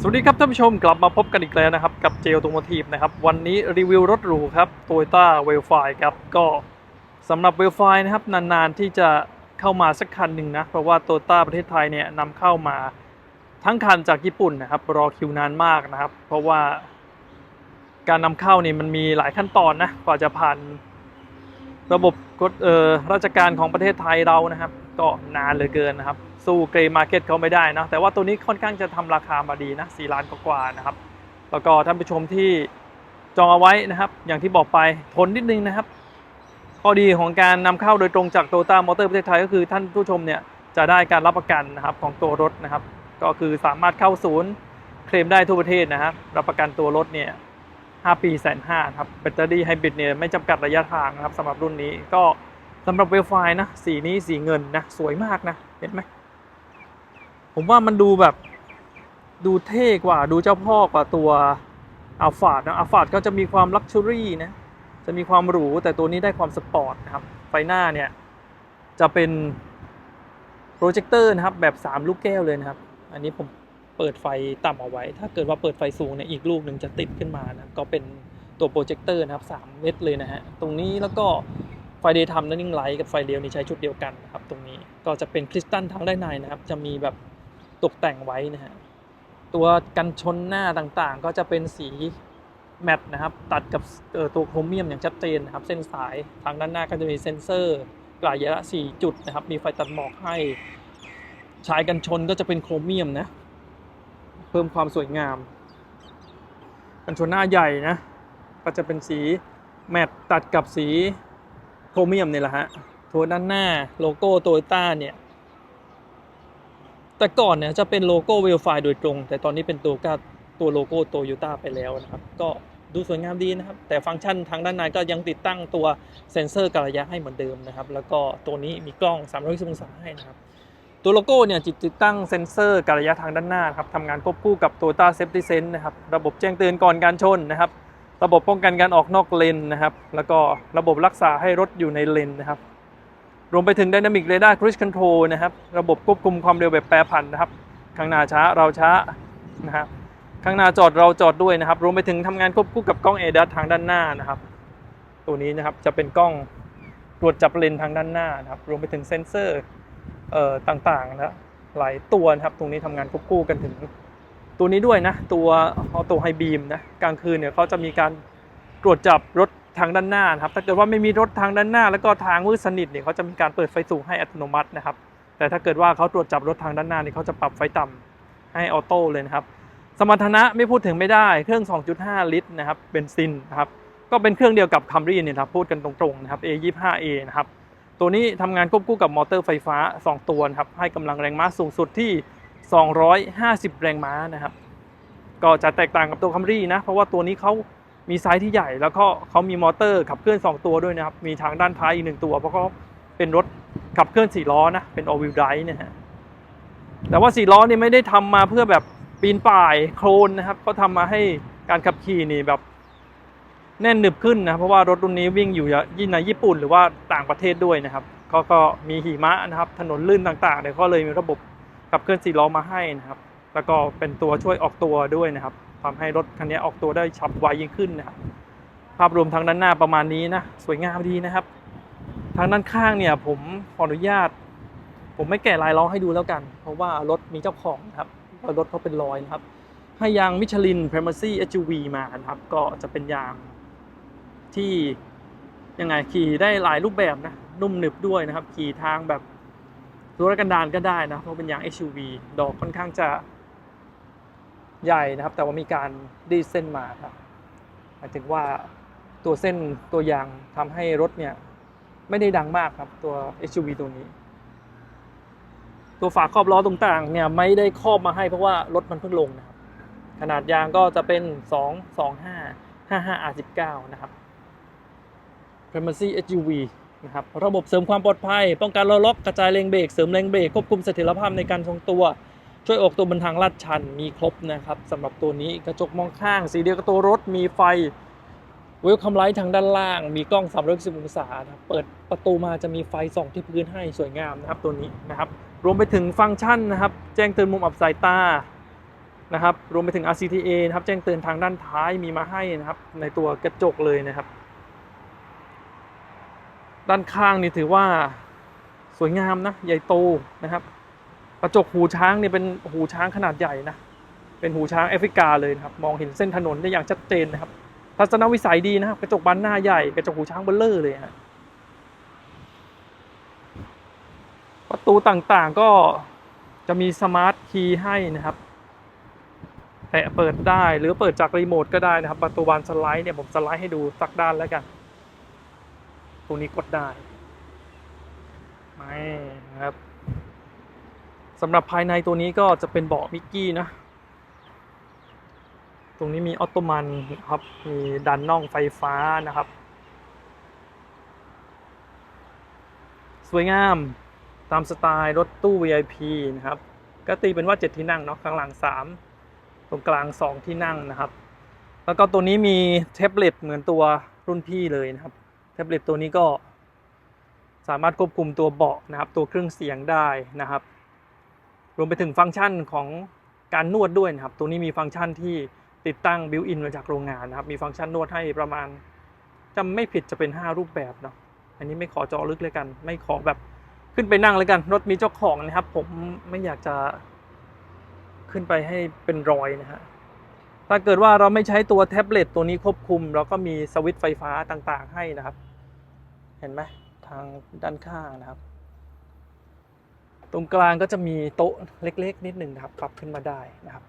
สวัสดีครับท่านผู้ชมกลับมาพบกันอีกแล้วนะครับ กับเจลต o โมทีฟนะครับ วันนี้รีวิวรถหรูครับ Toyota w e l f i ครับก็สำหรับ w e l f i นะครับนานๆที่จะเข้ามาสักคันหนึ่งนะ เพราะว่า Toyota ประเทศไทยเนี่ยนำเข้ามาทั้งคันจากญี่ปุ่นนะครับรอคิวนานมากนะครับ เพราะว่าการนำเข้านี่มันมีหลายขั้นตอนนะกว่าจะผ่าน ระบบกฎราชการของประเทศไทยเรานะครับ ก็นานเหลือเกินนะครับ สู้เกรย์มาร์เก็ตเขาไม่ได้นะแต่ว่าตัวนี้ค่อนข้างจะทำราคามาดีนะ4ล้านกว่านะครับ แล้วก็ท่านผู้ชมที่จองเอาไว้นะครับ อย่างที่บอกไปทนนิดนึงนะครับ ข้อดีของการนำเข้าโดยตรงจากโตต้ามอเตอร์ประเทศไทยก็คือท่านผู้ชมเนี่ยจะได้การรับประกันนะครับของตัวรถนะครับ ก็คือสามารถเข้าศูนย์เคลมได้ทั่วประเทศนะครับ รับประกันตัวรถเนี่ย 5 ปีแสนห้าครับแบตเตอรี่ไฮบริดเนี่ยไม่จำกัดระยะทางนะครับสำหรับรุ่นนี้ก็สำหรับเวลไฟนะ สีนี้สีเงินนะ สวยมากนะ เห็นไหม ผมว่ามันดูแบบ ดูเท่กว่าดูเจ้าพ่อกว่าตัวอัลฟาดนะอัลฟาดก็จะมีความลักชัวรี่นะ จะมีความหรู แต่ตัวนี้ได้ความสปอร์ตนะครับ ไฟหน้าเนี่ย จะเป็นโปรเจคเตอร์นะครับ แบบ 3 ลูกแก้วเลยนะครับ อันนี้ผม เปิดไฟต่ำเอาไว้ ถ้าเกิดว่าเปิดไฟสูงเนี่ยอีกลูกหนึ่งจะติดขึ้นมานะก็เป็นตัวโปรเจคเตอร์นะครับ3เม็ดเลยนะฮะตรงนี้แล้วก็ไฟเดย์ทำนั่นนิ่งไลท์กับไฟเดียวนี่ใช้ชุดเดียวกันนะครับตรงนี้ก็จะเป็นคริสตัลทั้งด้านในนะครับ จะมีแบบตกแต่งไว้นะฮะตัวกันชนหน้าต่างๆ ก็จะเป็นสีแมตต์นะครับตัดกับตัวโครเมียมอย่างชัดเจนนะครับ เส้นสายทางด้านหน้าก็จะมีเซ็นเซอร์กลายระยะ4จุดนะครับ มีไฟตัดหมอกให้ ชายกันชนก็จะเป็นโครเมียมนะ เพิ่มความสวยงาม กันชนหน้าใหญ่นะ ก็จะเป็นสีแมตตัดกับสีโครเมียมนี่แหละฮะตัวด้านหน้าโลโก้โตโยต้าเนี่ย แต่ก่อนเนี่ยจะเป็นโลโก้เวลไฟโดยตรง แต่ตอนนี้เป็นตัวก็ตัวโลโก้โตโยต้าไปแล้วนะครับ ก็ดูสวยงามดีนะครับ แต่ฟังก์ชันทางด้านในก็ยังติดตั้งตัวเซ็นเซอร์กระยะให้เหมือนเดิมนะครับ แล้วก็ตัวนี้มีกล้อง 360องศาให้นะครับ ตัวโลโก้เนี่ยจิตติดตั้งเซ็นเซอร์การระยะทางด้านหน้าครับทำงานควบคู่กับ Toyota Safety Sense นะครับระบบแจ้งเตือนก่อนการชนนะครับ ระบบป้องกันการออกนอกเลนนะครับ แล้วก็ระบบรักษาให้รถอยู่ในเลนนะครับ รวมไปถึง Dynamic Radar Cruise Control นะครับ ระบบควบคุมความเร็วแบบแปรผันนะครับ ข้างหน้าช้าเราช้านะครับข้างหน้าจอดเราจอดด้วยนะครับ รวมไปถึงทำงานควบคู่กับกล้อง ADAS ทางด้านหน้านะครับ ตัวนี้นะครับจะเป็นกล้องตรวจจับเลนทางด้านหน้านะครับ รวมไปถึงเซ็นเซอร์ ต่างๆนะหลายตัวนะครับตรงนี้ทำงานควบคู่กันถึงตัวนี้ด้วยนะตัวออโต้ไฮบีมนะกลางคืนเนี่ยเขาจะมีการตรวจจับรถทางด้านหน้านะครับถ้าเกิดว่าไม่มีรถทางด้านหน้า แล้วก็ทางมืดสนิทเนี่ยเขาจะมีการเปิดไฟสูงให้อัตโนมัตินะครับ แต่ถ้าเกิดว่าเขาตรวจจับรถทางด้านหน้านี่เขาจะปรับไฟต่ำให้ออโต้เลยนะครับ สมรรถนะไม่พูดถึงไม่ได้เครื่อง 2.5 ลิตรนะครับเบนซินนะครับก็เป็นเครื่องเดียวกับคัมรี่เนี่ยครับพูดกันตรงๆนะครับ A25A นะครับ ตัวนี้ทำงานควบคู่กับมอเตอร์ไฟฟ้า 2 ตัวครับให้กำลังแรงม้าสูงสุดที่ 250 แรงม้านะครับ ก็จะแตกต่างกับตัวคัมรี่นะ เพราะว่าตัวนี้เขามีไซส์ที่ใหญ่ แล้วก็เขามีมอเตอร์ขับเคลื่อน 2 ตัวด้วยนะครับ มีทางด้านท้ายอีกหนึ่งตัว เพราะเขาเป็นรถขับเคลื่อน 4 ล้อนะ เป็น all wheel drive นะฮะ แต่ว่า 4 ล้อนี่ไม่ได้ทำมาเพื่อแบบปีนป่ายโคลนนะครับเขาทำมาให้การขับขี่นี่แบบ แน่นหนึบขึ้นนะเพราะว่ารถรุ่นนี้วิ่งอยู่ยิ่งในญี่ปุ่นหรือว่าต่างประเทศด้วยนะครับเขาก็มีหิมะนะครับถนนลื่นต่างๆเนี่ยก็เลยมีระบบขับเคลื่อน4ล้อมาให้นะครับ แล้วก็เป็นตัวช่วยออกตัวด้วยนะครับทำให้รถคันนี้ออกตัวได้ฉับไวยิ่งขึ้นนะครับภาพรวมทางด้านหน้าประมาณนี้นะสวยงามดีนะครับ ทางด้านข้างเนี่ยผมขออนุญาต ผมไม่แกะลายล้อให้ดูแล้วกัน เพราะว่ารถมีเจ้าของนะครับรถเขาเป็นรอยนะครับให้ยางมิชลิน p r e m a c y SUV มานะครับ ก็จะเป็นยาง ที่ยังไงขี่ได้หลายรูปแบบนะนุ่มหนึบด้วยนะครับ ขี่ทางแบบธุรกันดารก็ได้นะเพราะเป็นยาง SUV ดอกค่อนข้างจะใหญ่นะครับ แต่ว่ามีการดีดเส้นมาครับหมายถึงว่าตัวเส้นตัวยางทำให้รถเนี่ยไม่ได้ดังมากครับตัว SUV ตัวนี้ ตัวฝาครอบล้อต่างๆเนี่ยไม่ได้ครอบมาให้เพราะว่ารถมันเพิ่งลงนะครับ ขนาดยางก็จะเป็น 2 2 5 55 R19 นะครับ p r e m a c y SUV นะครับระบบเสริมความปลอดภัย ป้องกันล้อล็อกกระจายแรงเบรกเสริมแรงเบรกควบคุมเสถียรภาพในการทรงตัว ช่วยออกตัวบนทางลาดชันมีครบนะครับสำหรับตัวนี้กระจกมองข้าง สีเดียวกับตัวรถมีไฟเวลคัมไลท์ทางด้านล่าง มีกล้อง 360 องศาเปิดประตูมาจะมีไฟส่องที่พื้นให้สวยงามนะครับตัวนี้นะครับรวมไปถึงฟังก์ชันนะครับแจ้งเตือนมุมอับสายตานะครับรวมไปถึง RCTA นะครับแจ้งเตือนทางด้านท้ายมีมาให้นะครับในตัวกระจกเลยนะครับ ด้านข้างนี่ถือว่าสวยงามนะ ใหญ่โตนะครับ กระจกหูช้างเนี่ยเป็นหูช้างขนาดใหญ่นะ เป็นหูช้างแอฟริกาเลยนะครับ มองเห็นเส้นถนนได้อย่างชัดเจนนะครับ ทัศนวิสัยดีนะครับ กระจกบานหน้าใหญ่ กระจกหูช้างเบลเลอร์เลยฮะประตูต่างๆก็จะมีสมาร์ทคีย์ให้นะครับแตะเปิดได้หรือเปิดจากรีโมทก็ได้นะครับ ประตูบานสไลด์เนี่ยผมสไลด์ให้ดูสักด้านแล้วกัน รงนี้กดได้ไม่นะครับสำหรับภายในตัวนี้ก็จะเป็นเบาะมิกกี้นะ ตรงนี้มีออตโตมันนะครับ มีดันน่องไฟฟ้านะครับ สวยงามตามสไตล์รถตู้ VIP นะครับ ก็ตีเป็นว่า 7 ที่นั่งเนาะข้างหลัง 3 ตรงกลาง 2 ที่นั่งนะครับ แล้วก็ตัวนี้มีแท็บเล็ตเหมือนตัวรุ่นพี่เลยนะครับ แท็บเล็ตตัวนี้ก็สามารถควบคุมตัวเบาะนะครับ ตัวเครื่องเสียงได้นะครับ รวมไปถึงฟังก์ชันของการนวดด้วยนะครับ ตัวนี้มีฟังก์ชันที่ติดตั้งบิวอินมาจากโรงงานนะครับ มีฟังก์ชันนวดให้ประมาณจำไม่ผิดจะเป็น 5 รูปแบบเนาะอันนี้ไม่ขอจาะลึกเลยกัน ไม่ขอแบบขึ้นไปนั่งเลยกัน รถมีเจ้าของนะครับ ผมไม่อยากจะขึ้นไปให้เป็นรอยนะฮะ ถ้าเกิดว่าเราไม่ใช้ตัวแท็บเล็ตตัวนี้ควบคุม เราก็มีสวิตช์ไฟฟ้าต่างๆ ให้นะครับ เห็นไหมทางด้านข้างนะครับ ตรงกลางก็จะมีโต๊ะเล็ก ๆ นิดหนึ่งนะครับ ปรับขึ้นมาได้นะครับ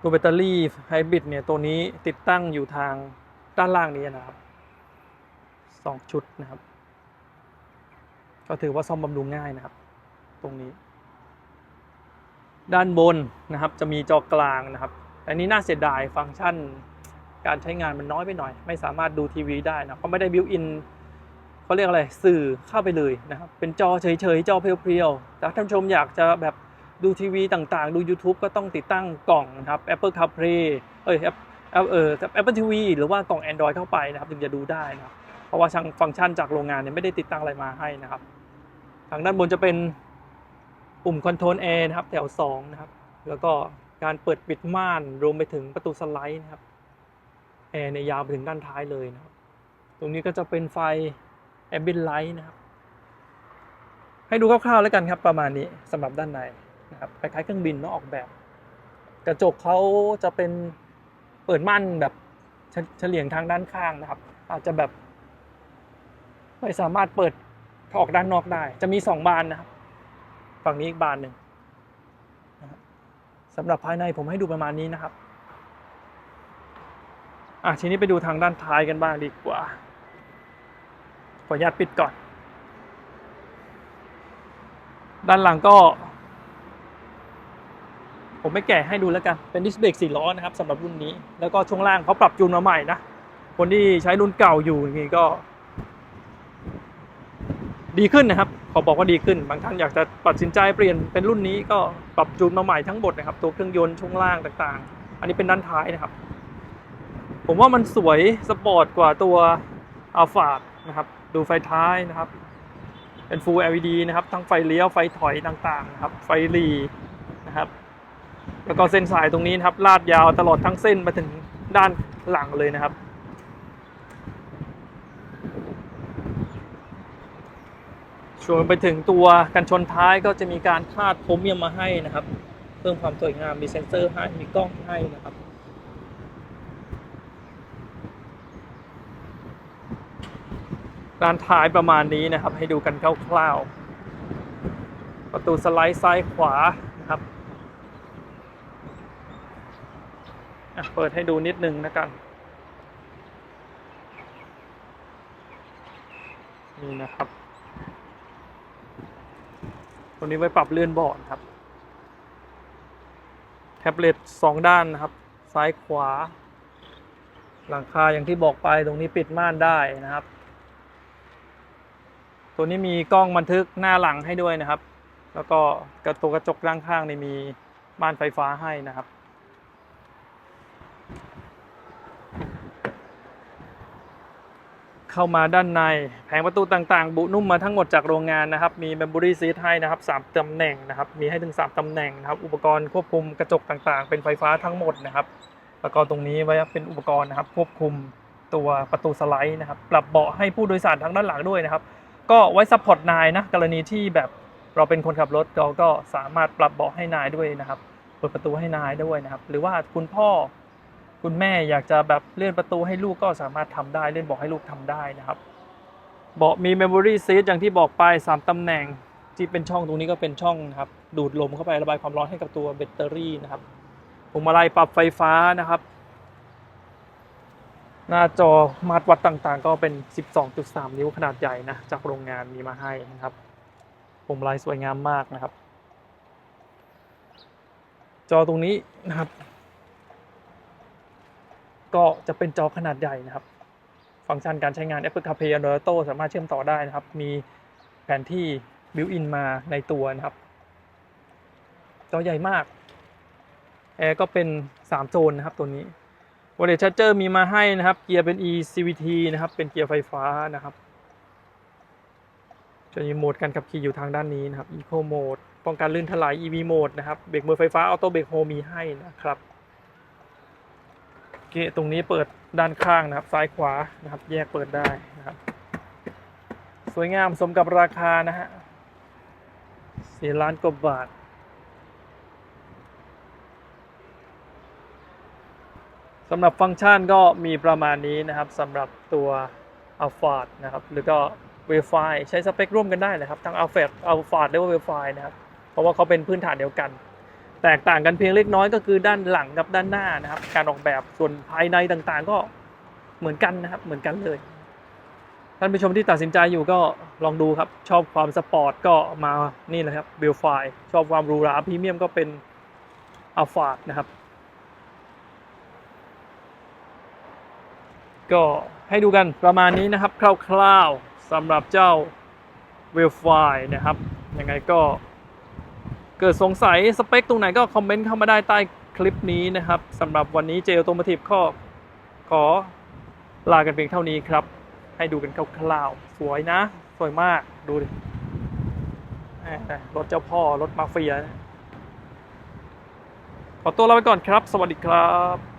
ตัวแบตเตอรี่ไฮบริดเนี่ยตัวนี้ติดตั้งอยู่ทางด้านล่างนี้นะครับสองชุดนะครับ ก็ถือว่าซ่อมบำรุงง่ายนะครับ ตรงนี้ ด้านบนนะครับจะมีจอกลางนะครับ อันนี้น่าเสียดายฟังก์ชัน การใช้งานมันน้อยไปหน่อย ไม่สามารถดูทีวีได้นะเขาไม่ได้บิวอินเขาเรียกอะไรสื่อเข้าไปเลยนะครับ เป็นจอเฉยๆ จอเพียวๆแต่ท่านชมอยากจะแบบดูทีวีต่างๆ ดู YouTube ก็ต้องติดตั้งกล่องนะครับ Apple CarPlay เอ้ย App- App- เออ Apple TV หรือว่ากล่อง Android เข้าไปนะครับถึงจะดูได้นะครับ เพราะว่าช่างฟังก์ชันจากโรงงานเนี่ยไม่ได้ติดตั้งอะไรมาให้นะครับ ทางด้านบนจะเป็น ปุ่มคอนโทรลแอร์นะครับแถว2นะครับ แล้วก็การเปิดปิดม่านรวมไปถึงประตูสไลด์นะครับแอร์ในยาวไปถึงด้านท้ายเลยนะครับ ตรงนี้ก็จะเป็นไฟแอมเบ n ไลท์นะครับ ให้ดูคร่าวๆแล้วกันครับประมาณนี้สำหรับด้านในนะครับคล้ายๆเครื่องบินเนาะออกแบบ กระจกเขาจะเป็นเปิดม่านแบบเฉเฉลียงทางด้านข้างนะครับ อาจจะแบบไม่สามารถเปิดออกด้านนอกได้ จะมีสองบานนะครับ ฝั่งนี้อีกบานหนึ่งสำหรับภายในผมให้ดูประมาณนี้นะครับ อะทีนี้ไปดูทางด้านท้ายกันบ้างดีกว่า ขออนุญาตปิดก่อน ด้านหลังก็ ผมไม่แกะให้ดูแล้วกัน เป็นดิสเบรกสี่ล้อนะครับสำหรับรุ่นนี้ แล้วก็ช่วงล่างเขาปรับจูนมาใหม่นะ คนที่ใช้รุ่นเก่าอยู่อย่างนี้ก็ ดีขึ้นนะครับ ขอบอกว่าดีขึ้น บางท่านอยากจะตัดสินใจเปลี่ยนเป็นรุ่นนี้ก็ปรับจูนมาใหม่ทั้งหมดนะครับ ตัวเครื่องยนต์ช่วงล่างต่างๆ อันนี้เป็นด้านท้ายนะครับ ผมว่ามันสวยสปอร์ตกว่าตัวอัลฟาดนะครับ ดูไฟท้ายนะครับ เป็น Full LED นะครับ ทั้งไฟเลี้ยวไฟถอยต่างๆนะครับ ไฟหลีนะครับ แล้วก็เส้นสายตรงนี้นะครับ ลาดยาวตลอดทั้งเส้นมาถึงด้านหลังเลยนะครับ ส่วนไปถึงตัวกันชนท้ายก็จะมีการคาดโครเมียมมาให้นะครับ เพิ่มความสวยงามมีเซ็นเซอร์ให้มีกล้องให้นะครับด้านท้ายประมาณนี้นะครับ ให้ดูกันคร่าวๆประตูสไลด์ซ้ายขวานะครับเปิดให้ดูนิดนึงนะกันนี่นะครับ ตัวนี้ไว้ปรับเลื่อนบอร์ดครับ แท็บเล็ตสองด้านนะครับ ซ้ายขวา หลังคาอย่างที่บอกไปตรงนี้ปิดม่านได้นะครับ ตัวนี้มีกล้องบันทึกหน้าหลังให้ด้วยนะครับ แล้วก็กระตัวกระจกด้านข้างนี่มีม่านไฟฟ้าให้นะครับ เข้ามาด้านในแผงประตูต่างๆ บุนุ่มมาทั้งหมดจากโรงงานนะครับ มี Memory Seat ให้นะครับ3ตำแหน่งนะครับ มีให้ถึง 3ตำแหน่งนะครับ อุปกรณ์ควบคุมกระจกต่างๆ เป็นไฟฟ้าทั้งหมดนะครับแล้วก็ตรงนี้ไว้เป็นอุปกรณ์นะครับ ควบคุมตัวประตูสไลด์นะครับ ปรับเบาะให้ผู้โดยสารทางด้านหลังด้วยนะครับ ก็ไว้ซัพพอร์ตนายนะกรณีที่แบบเราเป็นคนขับรถเราก็สามารถปรับเบาะให้นายด้วยนะครับ เปิดประตูให้นายด้วยนะครับ หรือว่าคุณพ่อ คุณแม่อยากจะแบบเลื่อนประตูให้ลูกก็สามารถทำได้เลื่อนเบาะให้ลูกทำได้นะครับ เบาะมี memory seat อย่างที่บอกไป 3ตำแหน่งที่เป็นช่องตรงนี้ก็เป็นช่องนะครับดูดลมเข้าไประบายความร้อนให้กับตัวแบตเตอรี่นะครับพวงมาลัยปรับไฟฟ้านะครับ หน้าจอมาตรวัดต่างๆ ก็เป็น 12.3 นิ้วขนาดใหญ่นะจากโรงงานมีมาให้นะครับพวงมาลัยสวยงามมากนะครับ จอตรงนี้นะครับ ก็จะเป็นจอขนาดใหญ่นะครับ ฟังก์ชันการใช้งาน Apple CarPlay Android Auto สามารถเชื่อมต่อได้นะครับ มีแผนที่ built-in มาในตัวนะครับ จอใหญ่มากแอร์ก็เป็น 3 โซนนะครับตัวนี้ w a l l e t Charger มีมาให้นะครับ เกียร์เป็น e CVT นะครับ เป็นเกียร์ไฟฟ้านะครับ จะมีโหมดการขับขี่อยู่ทางด้านนี้นะครับ Eco Mode ป้องกันลื่นถลาย EV Mode นะครับ เบรกมือไฟฟ้า Auto Brake Hold มีให้นะครับ เกะตรงนี้เปิดด้านข้างนะครับ ซ้ายขวานะครับ แยกเปิดได้นะครับ สวยงามสมกับราคานะฮะสี่ล้านกว่าบาท สำหรับฟังก์ชันก็มีประมาณนี้นะครับสำหรับตัว a l p h a นะครับ หรือก็ w i f i ใช้สเปคร่วมกันได้เลยครับ ทั้ง a l p h a a l p h a หรือว่า w i f i นะครับ เพราะว่าเขาเป็นพื้นฐานเดียวกัน แตกต่างกันเพียงเล็กน้อยก็คือด้านหลังกับด้านหน้านะครับ การออกแบบส่วนภายในต่างๆ ก็เหมือนกันนะครับเหมือนกันเลยท่านผู้ชมที่ตัดสินใจอยู่ก็ลองดูครับ ชอบความสปอร์ตก็มานี่เลยครับเบลไฟชอบความหรูหราพรีเมียมก็เป็นอัลฟาดนะครับ ก็ให้ดูกันประมาณนี้นะครับ คร่าวๆสำหรับเจ้าเวลไฟนะครับยังไงก็ เกิดสงสัยสเปคตรงไหนก็คอมเมนต์เข้ามาได้ใต้คลิปนี้นะครับสำหรับวันนี้เจลโตมาทีฟข้อขอลากันเพียงเท่านี้ครับ ให้ดูกันคร่าวๆสวยนะ สวยมากดูดิรถเจ้าพ่อ รถมาเฟีย ขอตัวลาไปก่อนครับ สวัสดีครับ